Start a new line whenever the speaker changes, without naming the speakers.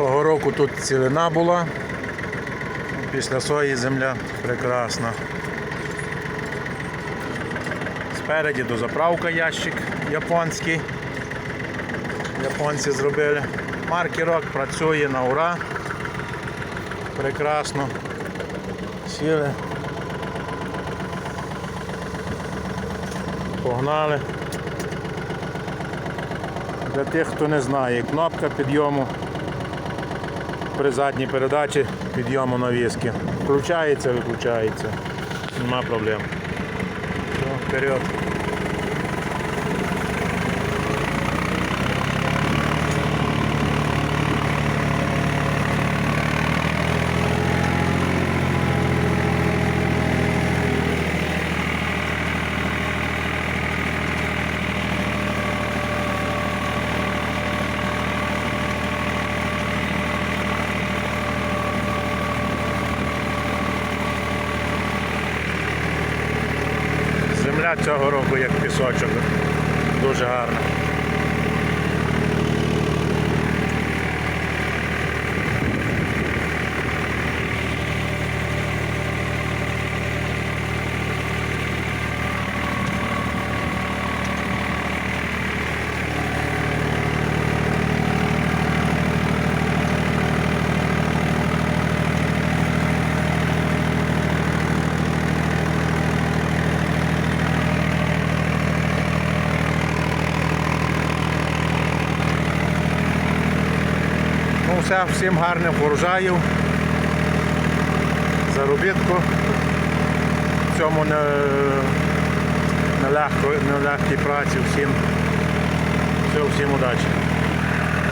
Того року тут цілина була. Після сої земля прекрасна. Спереді дозаправка ящик японський. Японці зробили. Маркерок працює на ура. Прекрасно. Сіли. Погнали. Для тих, хто не знає, кнопка підйому при задній передачі підйому навіски. Включається, виключається. Нема проблем. Все, вперед. Земля цього року як пісочок. Дуже гарна. Все, всім гарних урожаїв. Заробітку. В цьому не, нелегко, праці всім. Все, всім удачі.